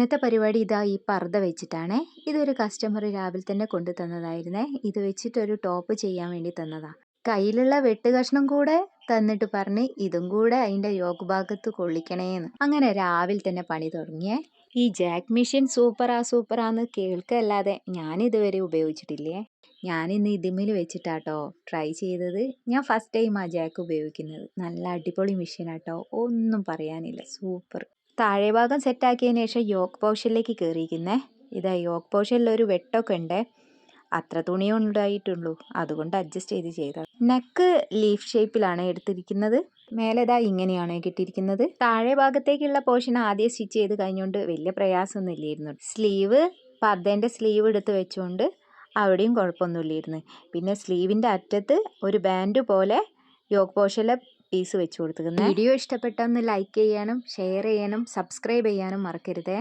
ഇന്നത്തെ പരിപാടി ഇതാ ഈ പർദ്ദ വെച്ചിട്ടാണേ. ഇതൊരു കസ്റ്റമർ രാവിലെ തന്നെ കൊണ്ടു തന്നതായിരുന്നേ. ഇത് വെച്ചിട്ട് ഒരു ടോപ്പ് ചെയ്യാൻ വേണ്ടി തന്നതാ. കയ്യിലുള്ള വെട്ടുകഷ്ണം കൂടെ തന്നിട്ട് പറഞ്ഞ് ഇതും കൂടെ അതിന്റെ യോഗ് ഭാഗത്ത് കൊള്ളിക്കണേന്ന്. അങ്ങനെ രാവിലെ തന്നെ പണി തുടങ്ങിയേ. ഈ ജാക്ക് മെഷീൻ സൂപ്പറാ സൂപ്പറാന്ന് കേൾക്കല്ലാതെ ഞാൻ ഇതുവരെ ഉപയോഗിച്ചിട്ടില്ലേ? ഇന്ന് ഇതിമിൽ വെച്ചിട്ടാട്ടോ ട്രൈ ചെയ്തത്. ഞാൻ ഫസ്റ്റ് ടൈം ആ ജാക്ക് ഉപയോഗിക്കുന്നത്. നല്ല അടിപൊളി മെഷീനാട്ടോ ഒന്നും പറയാനില്ല. സൂപ്പർ താഴെ ഭാഗം സെറ്റാക്കിയതിന് ശേഷം യോക്ക് പോർഷനിലേക്ക് കയറിയിരിക്കുന്നേ ഇതാ യോക്ക് പോർഷനിൽ ഒരു വെട്ടമൊക്കെ ഉണ്ട്. അത്ര തുണിയേ ഉണ്ടായിട്ടുള്ളൂ. അതുകൊണ്ട് അഡ്ജസ്റ്റ് ചെയ്ത് ചെയ്ത നെക്ക് ലീഫ് ഷേപ്പിലാണ് എടുത്തിരിക്കുന്നത്. മേലെ ഇതാ ഇങ്ങനെയാണ് കിട്ടിയിരിക്കുന്നത്. താഴെ ഭാഗത്തേക്കുള്ള പോർഷൻ ആദ്യം സ്റ്റിച്ച് ചെയ്ത് കഴിഞ്ഞുകൊണ്ട് വലിയ പ്രയാസമൊന്നും ഇല്ലായിരുന്നു. സ്ലീവ് പർദ്ദേന്റെ സ്ലീവ് എടുത്ത് വെച്ചുകൊണ്ട് അവിടെയും കുഴപ്പമൊന്നുമില്ലായിരുന്നു പിന്നെ സ്ലീവിന്റെ അറ്റത്ത് ഒരു ബാൻഡ് പോലെ യോഗ പോർഷനിലെ പീസ് വെച്ച് കൊടുത്തിരുന്നത് വീഡിയോ ഇഷ്ടപ്പെട്ടൊന്ന് ലൈക്ക് ചെയ്യാനും ഷെയർ ചെയ്യാനും സബ്സ്ക്രൈബ് ചെയ്യാനും മറക്കരുതേ.